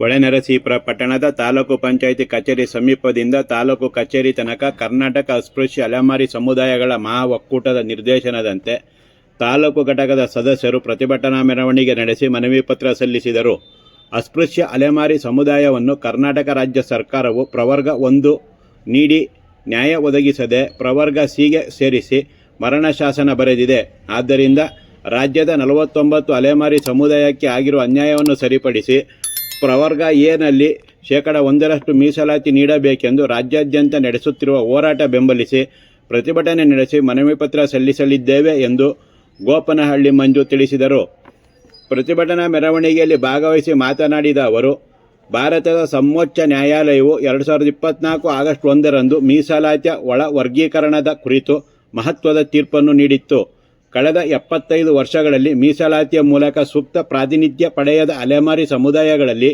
ಹೊಳೆನರಸೀಪುರ ಪಟ್ಟಣದ ತಾಲೂಕು ಪಂಚಾಯಿತಿ ಕಚೇರಿ ಸಮೀಪದಿಂದ ತಾಲೂಕು ಕಚೇರಿ ತನಕ ಕರ್ನಾಟಕ ಅಸ್ಪೃಶ್ಯ ಅಲೆಮಾರಿ ಸಮುದಾಯಗಳ ಮಹಾ ಒಕ್ಕೂಟದ ನಿರ್ದೇಶನದಂತೆ ತಾಲೂಕು ಘಟಕದ ಸದಸ್ಯರು ಪ್ರತಿಭಟನಾ ಮೆರವಣಿಗೆ ನಡೆಸಿ ಮನವಿ ಪತ್ರ ಸಲ್ಲಿಸಿದರು. ಅಸ್ಪೃಶ್ಯ ಅಲೆಮಾರಿ ಸಮುದಾಯವನ್ನು ಕರ್ನಾಟಕ ರಾಜ್ಯ ಸರ್ಕಾರವು ಪ್ರವರ್ಗ ಒಂದು ನೀಡಿ ನ್ಯಾಯ ಒದಗಿಸದೆ ಪ್ರವರ್ಗ ಸಿಗೆ ಸೇರಿಸಿ ಮರಣ ಶಾಸನ ಬರೆದಿದೆ. ಆದ್ದರಿಂದ ರಾಜ್ಯದ ನಲವತ್ತೊಂಬತ್ತು ಅಲೆಮಾರಿ ಸಮುದಾಯಕ್ಕೆ ಆಗಿರುವ ಅನ್ಯಾಯವನ್ನು ಸರಿಪಡಿಸಿ ಪ್ರವರ್ಗ ಎನಲ್ಲಿ ಶೇಕಡ ಒಂದರಷ್ಟು ಮೀಸಲಾತಿ ನೀಡಬೇಕೆಂದು ರಾಜ್ಯಾದ್ಯಂತ ನಡೆಸುತ್ತಿರುವ ಹೋರಾಟ ಬೆಂಬಲಿಸಿ ಪ್ರತಿಭಟನೆ ನಡೆಸಿ ಮನವಿ ಪತ್ರ ಸಲ್ಲಿಸಲಿದ್ದೇವೆ ಎಂದು ಗೋಪನಹಳ್ಳಿ ಮಂಜು ತಿಳಿಸಿದರು. ಪ್ರತಿಭಟನಾ ಮೆರವಣಿಗೆಯಲ್ಲಿ ಭಾಗವಹಿಸಿ ಮಾತನಾಡಿದ ಅವರು, ಭಾರತದ ಸರ್ವೋಚ್ಚ ನ್ಯಾಯಾಲಯವು ಎರಡು ಸಾವಿರದ ಇಪ್ಪತ್ನಾಲ್ಕು ಆಗಸ್ಟ್ ಒಂದರಂದು ಮೀಸಲಾತಿಯ ಒಳ ವರ್ಗೀಕರಣದ ಕುರಿತು ಮಹತ್ವದ ತೀರ್ಪನ್ನು ನೀಡಿತ್ತು. ಕಳೆದ ಎಪ್ಪತ್ತೈದು ವರ್ಷಗಳಲ್ಲಿ ಮೀಸಲಾತಿಯ ಮೂಲಕ ಸೂಕ್ತ ಪ್ರಾತಿನಿಧ್ಯ ಪಡೆಯದ ಅಲೆಮಾರಿ ಸಮುದಾಯಗಳಲ್ಲಿ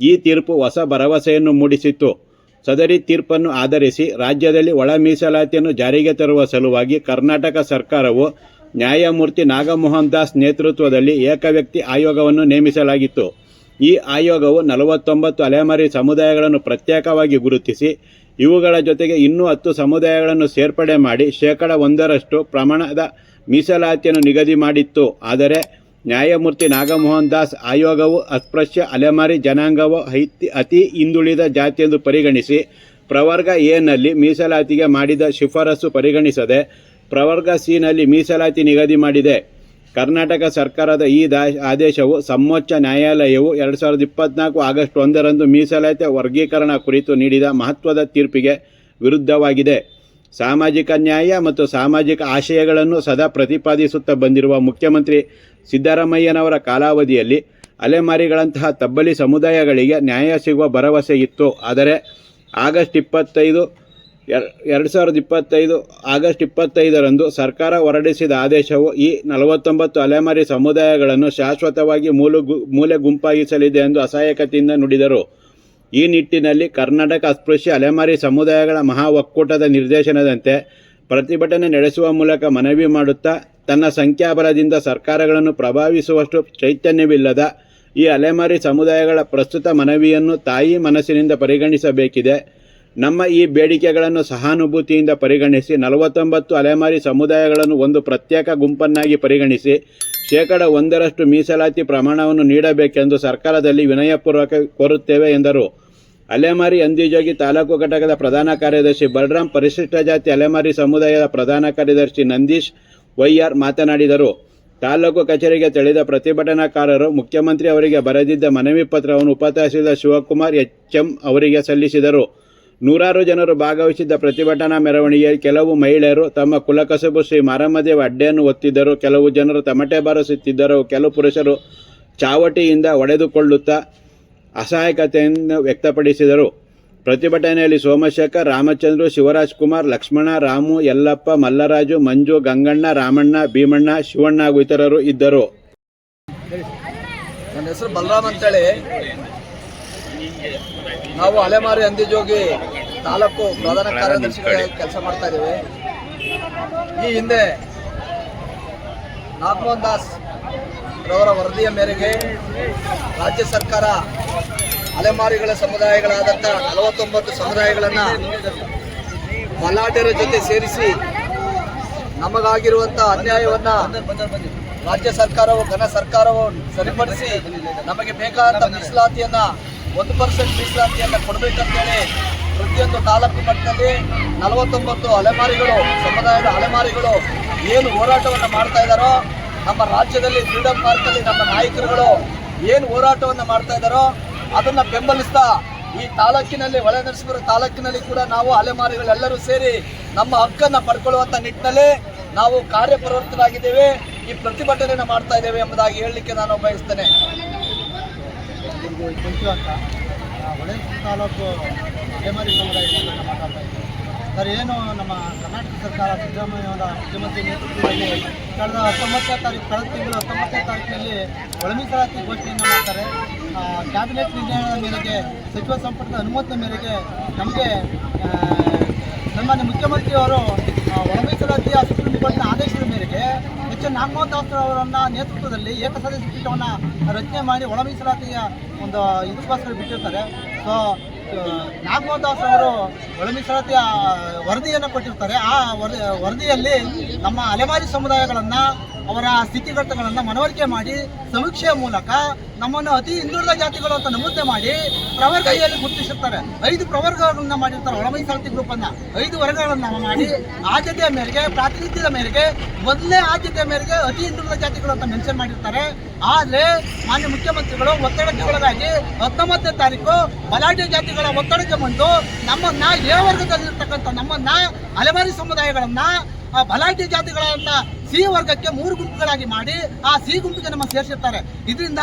ಈ ತೀರ್ಪು ಹೊಸ ಭರವಸೆಯನ್ನು ಮೂಡಿಸಿತ್ತು. ಸದರಿ ತೀರ್ಪನ್ನು ಆಧರಿಸಿ ರಾಜ್ಯದಲ್ಲಿ ಒಳ ಮೀಸಲಾತಿಯನ್ನು ಜಾರಿಗೆ ತರುವ ಸಲುವಾಗಿ ಕರ್ನಾಟಕ ಸರ್ಕಾರವು ನ್ಯಾಯಮೂರ್ತಿ ನಾಗಮೋಹನ್ ದಾಸ್ ನೇತೃತ್ವದಲ್ಲಿ ಏಕವ್ಯಕ್ತಿ ಆಯೋಗವನ್ನು ನೇಮಿಸಲಾಗಿತ್ತು. ಈ ಆಯೋಗವು ನಲವತ್ತೊಂಬತ್ತು ಅಲೆಮಾರಿ ಸಮುದಾಯಗಳನ್ನು ಪ್ರತ್ಯೇಕವಾಗಿ ಗುರುತಿಸಿ, ಇವುಗಳ ಜೊತೆಗೆ ಇನ್ನೂ ಹತ್ತು ಸಮುದಾಯಗಳನ್ನು ಸೇರ್ಪಡೆ ಮಾಡಿ ಶೇಕಡ ಒಂದರಷ್ಟು ಪ್ರಮಾಣದ ಮೀಸಲಾತಿಯನ್ನು ನಿಗದಿ ಮಾಡಿತ್ತು. ಆದರೆ ನ್ಯಾಯಮೂರ್ತಿ ನಾಗಮೋಹನ್ ದಾಸ್ ಆಯೋಗವು ಅಸ್ಪೃಶ್ಯ, ಅಲೆಮಾರಿ ಜನಾಂಗವು ಐತಿ ಅತಿ ಹಿಂದುಳಿದ ಎಂದು ಪರಿಗಣಿಸಿ ಪ್ರವರ್ಗ ಎನಲ್ಲಿ ಮೀಸಲಾತಿಗೆ ಮಾಡಿದ ಶಿಫಾರಸು ಪರಿಗಣಿಸದೆ ಪ್ರವರ್ಗ ಸಿನಲ್ಲಿ ಮೀಸಲಾತಿ ನಿಗದಿ ಮಾಡಿದೆ. ಕರ್ನಾಟಕ ಸರ್ಕಾರದ ಈ ಆದೇಶವು ಸಮೋಚ್ಚ ನ್ಯಾಯಾಲಯವು ಎರಡು ಸಾವಿರದ ಇಪ್ಪತ್ನಾಲ್ಕು ಆಗಸ್ಟ್ ಒಂದರಂದು ಮೀಸಲಾತಿ ವರ್ಗೀಕರಣ ಕುರಿತು ನೀಡಿದ ಮಹತ್ವದ ತೀರ್ಪಿಗೆ ವಿರುದ್ಧವಾಗಿದೆ. ಸಾಮಾಜಿಕ ನ್ಯಾಯ ಮತ್ತು ಸಾಮಾಜಿಕ ಆಶಯಗಳನ್ನು ಸದಾ ಪ್ರತಿಪಾದಿಸುತ್ತಾ ಬಂದಿರುವ ಮುಖ್ಯಮಂತ್ರಿ ಸಿದ್ದರಾಮಯ್ಯನವರ ಕಾಲಾವಧಿಯಲ್ಲಿ ಅಲೆಮಾರಿಗಳಂತಹ ತಬ್ಬಲಿ ಸಮುದಾಯಗಳಿಗೆ ನ್ಯಾಯ ಸಿಗುವ ಭರವಸೆ ಇತ್ತು. ಆದರೆ ಆಗಸ್ಟ್ ಇಪ್ಪತ್ತೈದು, ಎರ್, ಎರಡು ಸಾವಿರದ ಇಪ್ಪತ್ತೈದು ಆಗಸ್ಟ್ ಇಪ್ಪತ್ತೈದರಂದು ಸರ್ಕಾರ ಹೊರಡಿಸಿದ ಆದೇಶವು ಈ ನಲವತ್ತೊಂಬತ್ತು ಅಲೆಮಾರಿ ಸಮುದಾಯಗಳನ್ನು ಶಾಶ್ವತವಾಗಿ ಮೂಲು ಮೂಲೆ ಗುಂಪಾಗಿಸಲಿದೆ ಎಂದು ಅಸಹಾಯಕತೆಯಿಂದ ನುಡಿದರು. ಈ ನಿಟ್ಟಿನಲ್ಲಿ ಕರ್ನಾಟಕ ಅಸ್ಪೃಶ್ಯ ಅಲೆಮಾರಿ ಸಮುದಾಯಗಳ ಮಹಾ ಒಕ್ಕೂಟದ ನಿರ್ದೇಶನದಂತೆ ಪ್ರತಿಭಟನೆ ನಡೆಸುವ ಮೂಲಕ ಮನವಿ ಮಾಡುತ್ತಾ ತನ್ನ ಸಂಖ್ಯಾಬಲದಿಂದ ಸರ್ಕಾರಗಳನ್ನು ಪ್ರಭಾವಿಸುವಷ್ಟು ಚೈತನ್ಯವಿಲ್ಲದ ಈ ಅಲೆಮಾರಿ ಸಮುದಾಯಗಳ ಪ್ರಸ್ತುತ ಮನವಿಯನ್ನು ತಾಯಿ ಮನಸ್ಸಿನಿಂದ ಪರಿಗಣಿಸಬೇಕಿದೆ. ನಮ್ಮ ಈ ಬೇಡಿಕೆಗಳನ್ನು ಸಹಾನುಭೂತಿಯಿಂದ ಪರಿಗಣಿಸಿ ನಲವತ್ತೊಂಬತ್ತು ಅಲೆಮಾರಿ ಸಮುದಾಯಗಳನ್ನು ಒಂದು ಪ್ರತ್ಯೇಕ ಗುಂಪನ್ನಾಗಿ ಪರಿಗಣಿಸಿ ಶೇಕಡ ಒಂದರಷ್ಟು ಮೀಸಲಾತಿ ಪ್ರಮಾಣವನ್ನು ನೀಡಬೇಕೆಂದು ಸರ್ಕಾರದಲ್ಲಿ ವಿನಯಪೂರ್ವಕ ಕೋರುತ್ತೇವೆ ಎಂದರು. ಅಲೆಮಾರಿ ಅಂದಿಜೋಗಿ ತಾಲೂಕು ಘಟಕದ ಪ್ರಧಾನ ಕಾರ್ಯದರ್ಶಿ ಬಲರಾಮ್ ಪರಿಶಿಷ್ಟ ಜಾತಿ ಅಲೆಮಾರಿ ಸಮುದಾಯದ ಪ್ರಧಾನ ಕಾರ್ಯದರ್ಶಿ ನಂದೀಶ್ ವೈಆರ್ ಮಾತನಾಡಿದರು. ತಾಲೂಕು ಕಚೇರಿಗೆ ತೆಳೆದ ಪ್ರತಿಭಟನಾಕಾರರು ಮುಖ್ಯಮಂತ್ರಿ ಅವರಿಗೆ ಬರೆದಿದ್ದ ಮನವಿ ಪತ್ರವನ್ನು ಉಪತಹಸೀಲ್ದಾರ್ ಶಿವಕುಮಾರ್ ಎಚ್ಎಂ ಅವರಿಗೆ ಸಲ್ಲಿಸಿದರು. ನೂರಾರು ಜನರು ಭಾಗವಹಿಸಿದ್ದ ಪ್ರತಿಭಟನಾ ಮೆರವಣಿಗೆಯಲ್ಲಿ ಕೆಲವು ಮಹಿಳೆಯರು ತಮ್ಮ ಕುಲಕಸಬು ಶ್ರೀ ಮಾರಮ್ಮದೇವ ಅಡ್ಡೆಯನ್ನು ಒತ್ತಿದ್ದರು. ಕೆಲವು ಜನರು ತಮಟೆ ಬಾರಿಸುತ್ತಿದ್ದರು. ಕೆಲವು ಪುರುಷರು ಚಾವಟಿಯಿಂದ ಒಡೆದುಕೊಳ್ಳುತ್ತಾ ಅಸಹಾಯಕತೆಯನ್ನು ವ್ಯಕ್ತಪಡಿಸಿದರು. ಪ್ರತಿಭಟನೆಯಲ್ಲಿ ಸೋಮಶೇಖರ್, ರಾಮಚಂದ್ರ, ಶಿವರಾಜ್ ಕುಮಾರ್, ಲಕ್ಷ್ಮಣ, ರಾಮು, ಯಲ್ಲಪ್ಪ, ಮಲ್ಲರಾಜು, ಮಂಜು, ಗಂಗಣ್ಣ, ರಾಮಣ್ಣ, ಭೀಮಣ್ಣ, ಶಿವಣ್ಣ ಹಾಗೂ ಇತರರು ಇದ್ದರು. ನನ್ನ ಹೆಸರು ಬಲರಾಮ್ ಅಂತೇಳಿ. ನಾವು ಅಲೆಮಾರಿ ಅಂದಿಜೋಗಿ ತಾಲೂಕು ಪ್ರಧಾನ ಕಾರ್ಯದರ್ಶಿಗಳಾಗಿ ಕೆಲಸ ಮಾಡ್ತಾ ಇದ್ದೀವಿ. ಈ ಹಿಂದೆ ನಾಗಮೋಹನ್ ದಾಸ್ ರವರ ವರದಿಯ ಮೇರೆಗೆ ರಾಜ್ಯ ಸರ್ಕಾರ ಅಲೆಮಾರಿಗಳ ಸಮುದಾಯಗಳಾದಂಥ ನಲವತ್ತೊಂಬತ್ತು ಸಮುದಾಯಗಳನ್ನು ಮಲಾಟರ ಜೊತೆ ಸೇರಿಸಿ ನಮಗಾಗಿರುವಂಥ ಅನ್ಯಾಯವನ್ನು ರಾಜ್ಯ ಸರ್ಕಾರವು ಘನ ಸರ್ಕಾರವು ಸರಿಪಡಿಸಿ ನಮಗೆ ಬೇಕಾದಂಥ ಮೀಸಲಾತಿಯನ್ನ ಒಂದು ಪರ್ಸೆಂಟ್ ಮೀಸಲಾತಿಯನ್ನು ಕೊಡಬೇಕಂತೇಳಿ ಪ್ರತಿಯೊಂದು ತಾಲೂಕು ಮಟ್ಟದಲ್ಲಿ ನಲವತ್ತೊಂಬತ್ತು ಅಲೆಮಾರಿಗಳು, ಸಮುದಾಯದ ಅಲೆಮಾರಿಗಳು ಏನು ಹೋರಾಟವನ್ನು ಮಾಡ್ತಾ ಇದ್ದಾರೋ, ನಮ್ಮ ರಾಜ್ಯದಲ್ಲಿ ಫ್ರೀಡಂ ಪಾರ್ಕಲ್ಲಿ ನಮ್ಮ ನಾಯಕರುಗಳು ಏನು ಹೋರಾಟವನ್ನು ಮಾಡ್ತಾ ಇದ್ದಾರೋ, ಅದನ್ನು ಬೆಂಬಲಿಸ್ತಾ ಈ ತಾಲೂಕಿನಲ್ಲಿ ಒಳನರಸೀಪುರ ತಾಲೂಕಿನಲ್ಲಿ ಕೂಡ ನಾವು ಅಲೆಮಾರಿಗಳೆಲ್ಲರೂ ಸೇರಿ ನಮ್ಮ ಹಕ್ಕನ್ನು ಪಡ್ಕೊಳ್ಳುವಂಥ ನಿಟ್ಟಿನಲ್ಲಿ ನಾವು ಕಾರ್ಯಪ್ರವೃತ್ತರಾಗಿದ್ದೇವೆ. ಈ ಪ್ರತಿಭಟನೆಯನ್ನು ಮಾಡ್ತಾ ಇದ್ದೇವೆ ಎಂಬುದಾಗಿ ಹೇಳಲಿಕ್ಕೆ ನಾನು ಬಯಸ್ತೇನೆ. ಕುಂಚು ಅಂತ ಹೊಳೆ ತಾಲೂಕು ಅಲೆಮಾರಿ ಸಮುದಾಯ ಮಾತಾಡ್ತಾ ಇದ್ದೀನಿ ಸರ್, ಏನು ನಮ್ಮ ಕರ್ನಾಟಕ ಸರ್ಕಾರ ಸಿದ್ದರಾಮಯ್ಯವರ ಮುಖ್ಯಮಂತ್ರಿ ನೇತೃತ್ವದಲ್ಲಿ ಕಳೆದ ಹತ್ತೊಂಬತ್ತನೇ ತಾರೀಕು, ಕಳೆದ ತಿಂಗಳು ಹತ್ತೊಂಬತ್ತನೇ ತಾರೀಕಿನಲ್ಲಿ ಒಳ ಘೋಷಣೆಯನ್ನು ಮಾಡ್ತಾರೆ. ಕ್ಯಾಬಿನೆಟ್ ನಿರ್ಣಯದ ಮೇರೆಗೆ, ಸಚಿವ ಸಂಪುಟದ ಅನುಮತಿ ಮೇರೆಗೆ ನಮಗೆ ಸನ್ಮಾನ್ಯ ಮುಖ್ಯಮಂತ್ರಿಯವರು ಆ, ಒಳ ಮೀಸಲಾತಿಯ ಸುಪ್ರೀಂ ಆದೇಶದ ಮೇರೆಗೆ ಎಚ್ ಎನ್ ನಾಗಮೋಹನ್ ಅವರನ್ನ ನೇತೃತ್ವದಲ್ಲಿ ಏಕಸದಸ್ಯ ಪೀಠವನ್ನು ರಚನೆ ಮಾಡಿ ಒಳ ಮೀಸಲಾತಿಯ ಒಂದು ಇದಕ್ಕೋಸ್ಕರ ಬಿಟ್ಟಿರ್ತಾರೆ. ಸೊ ನಾಗಮೋಹನ್ ದಾಸ್ ಅವರು ಒಳ ಮೀಸಲಾತಿಯ ವರದಿಯನ್ನು ಕೊಟ್ಟಿರ್ತಾರೆ. ಆ ವರದಿ ವರದಿಯಲ್ಲಿ ನಮ್ಮ ಅಲೆಮಾರಿ ಸಮುದಾಯಗಳನ್ನು ಅವರ ಸ್ಥಿತಿಗತಿಗಳನ್ನು ಮನವರಿಕೆ ಮಾಡಿ ಸಮೀಕ್ಷೆಯ ಮೂಲಕ ನಮ್ಮನ್ನು ಅತಿ ಹಿಂದುಳಿದ ಜಾತಿಗಳು ಅಂತ ನಮೂದೆ ಮಾಡಿ ಪ್ರವರ್ಗ ಏನು ಗುರುತಿಸುತ್ತಾರೆ ಐದು ಪ್ರವರ್ಗಗಳನ್ನ ಮಾಡಿರ್ತಾರೆ ಒಳ ಮೀಸಲಾತಿ ಗ್ರೂಪ್ ಅನ್ನ. ಐದು ವರ್ಗಗಳನ್ನ ಮಾಡಿ ಆದ್ಯತೆಯ ಮೇರೆಗೆ, ಪ್ರಾತಿನಿಧ್ಯದ ಮೇರೆಗೆ, ಮೊದಲನೇ ಆದ್ಯತೆಯ ಮೇರೆಗೆ ಅತಿ ಹಿಂದುಳಿದ ಜಾತಿಗಳು ಅಂತ ಮೆನ್ಷನ್ ಮಾಡಿರ್ತಾರೆ. ಆದರೆ ಮಾನ್ಯ ಮುಖ್ಯಮಂತ್ರಿಗಳು ಒತ್ತಡಕ್ಕೆ ಒಳಗಾಗಿ ಹತ್ತೊಂಬತ್ತನೇ ತಾರೀಕು ಬಲಾಢ್ಯ ಜಾತಿಗಳ ಒತ್ತಡಕ್ಕೆ ಬಂದು ನಮ್ಮನ್ನ ಎ ವರ್ಗದಲ್ಲಿರ್ತಕ್ಕಂಥ ನಮ್ಮನ್ನ ಅಲೆಮಾರಿ ಸಮುದಾಯಗಳನ್ನ, ಆ ಜಾತಿಗಳ ಜಾತಿಗಳಂತ ಸಿ ವರ್ಗಕ್ಕೆ ಮೂರು ಗುಂಪುಗಳಾಗಿ ಮಾಡಿ ಆ ಸಿ ಗುಂಪಿಗೆ ನಮ್ಮ ಸೇರಿಸಿರ್ತಾರೆ. ಇದರಿಂದ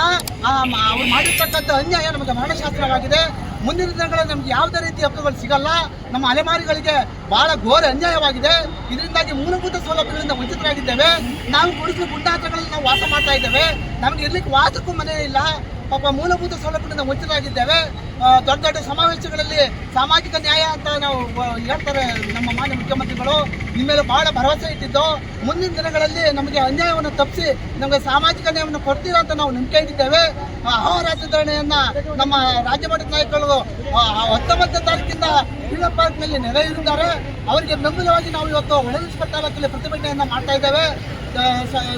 ಅವ್ರು ಮಾಡಿರ್ತಕ್ಕಂಥ ಅನ್ಯಾಯ ನಮಗೆ ಮರಣಶಾಸ್ತ್ರವಾಗಿದೆ ಮುಂದಿನ ದಿನಗಳಲ್ಲಿ ನಮ್ಗೆ ಯಾವುದೇ ರೀತಿ ಹಕ್ಕುಗಳು ಸಿಗಲ್ಲ. ನಮ್ಮ ಅಲೆಮಾರಿಗಳಿಗೆ ಬಹಳ ಘೋರ ಅನ್ಯಾಯವಾಗಿದೆ. ಇದರಿಂದಾಗಿ ಮೂಲಭೂತ ಸೌಲಭ್ಯಗಳಿಂದ ವಂಚಿತರಾಗಿದ್ದೇವೆ. ನಾವು ಗುಡಿಸಲು ಗುಂಡಾತ್ರಗಳಲ್ಲಿ ನಾವು ವಾಸ ಮಾಡ್ತಾ ಇದ್ದೇವೆ. ನಮ್ಗೆ ಇರ್ಲಿಕ್ಕೆ ವಾಸಕ್ಕೂ ಮನೆ ಇಲ್ಲ. ಪಾಪ ಮೂಲಭೂತ ಸೌಲಭ್ಯದಿಂದ ವಂಚಿತರಾಗಿದ್ದೇವೆ. ದೊಡ್ಡ ದೊಡ್ಡ ಸಮಾವೇಶಗಳಲ್ಲಿ ಸಾಮಾಜಿಕ ನ್ಯಾಯ ಅಂತ ನಾವು ಹೇಳ್ತಾರೆ ನಮ್ಮ ಮಾನ್ಯ ಮುಖ್ಯಮಂತ್ರಿಗಳು. ನಿಮ್ಮ ಮೇಲೆ ಬಹಳ ಭರವಸೆ ಇಟ್ಟಿದ್ದು ಮುಂದಿನ ದಿನಗಳಲ್ಲಿ ನಮಗೆ ಅನ್ಯಾಯವನ್ನು ತಪ್ಪಿಸಿ ನಮಗೆ ಸಾಮಾಜಿಕ ನ್ಯಾಯವನ್ನು ಕೊಡ್ತೀರ ಅಂತ ನಾವು ನಂಬಿಕೆ ಇಟ್ಟಿದ್ದೇವೆ. ಅಹೋರಾತ್ರ ನಮ್ಮ ರಾಜ್ಯ ಮಟ್ಟದ ನಾಯಕರು ಆ, ಹತ್ತೊಂಬತ್ತನೇ ತಾರೀಕಿಂದ ಫೀಲ್ಡ್ ಪಾರ್ಕ್ನಲ್ಲಿ ನೆರೆಯಿರುತ್ತಾರೆ ಅವರಿಗೆ ಬೆಂಬಲವಾಗಿ ನಾವು ಇವತ್ತು ಒಳಗಿಸ್ಪಟ್ಟ ತಾಲೂಕಲ್ಲಿ ಪ್ರತಿಭಟನೆಯನ್ನು ಮಾಡ್ತಾ ಇದ್ದೇವೆ.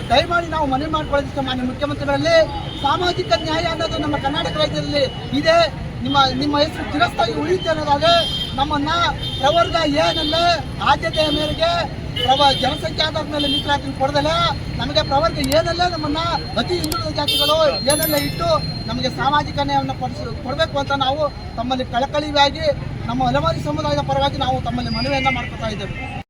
ದಯಮಾಡಿ ನಾವು ಮನವಿ ಮಾಡ್ಕೊಳ್ಳೋದಕ್ಕೆ ಮಾನ್ಯ ಮುಖ್ಯಮಂತ್ರಿಗಳಲ್ಲಿ ಸಾಮಾಜಿಕ ನ್ಯಾಯ ಅನ್ನೋದು ನಮ್ಮ ಕರ್ನಾಟಕ ರಾಜ್ಯದಲ್ಲಿ ಇದೆ. ನಿಮ್ಮ ನಿಮ್ಮ ಹೆಸರು ಚಿರಸ್ಥಾಯಿ ಉಳಿಯುತ್ತೆ ಅನ್ನೋದಾದರೆ ನಮ್ಮನ್ನ ಪ್ರವರ್ಗ ಏನಲ್ಲ ಆದ್ಯತೆಯ ಮೇರೆಗೆ ಪ್ರವ, ಜನಸಂಖ್ಯೆ ಆಧಾರದ ಮೇಲೆ ಮೀಸಲಾತಿ ಕೊಡದಲ್ಲ ನಮಗೆ ಪ್ರವರ್ಗ ಏನಲ್ಲ ನಮ್ಮನ್ನ ಅತಿ ಹಿಂದುಳಿದ ಜಾತಿಗಳು ಏನೆಲ್ಲ ಇಟ್ಟು ನಮಗೆ ಸಾಮಾಜಿಕ ನ್ಯಾಯವನ್ನು ಕೊಡಿಸಿ ಕೊಡಬೇಕು ಅಂತ ನಾವು ತಮ್ಮಲ್ಲಿ ಕಳಕಳಿಯಾಗಿ ನಮ್ಮ ಅಲೆಮಾರಿ ಸಮುದಾಯದ ಪರವಾಗಿ ನಾವು ತಮ್ಮಲ್ಲಿ ಮನವಿಯನ್ನು ಮಾಡ್ಕೊತಾ ಇದ್ದೇವೆ.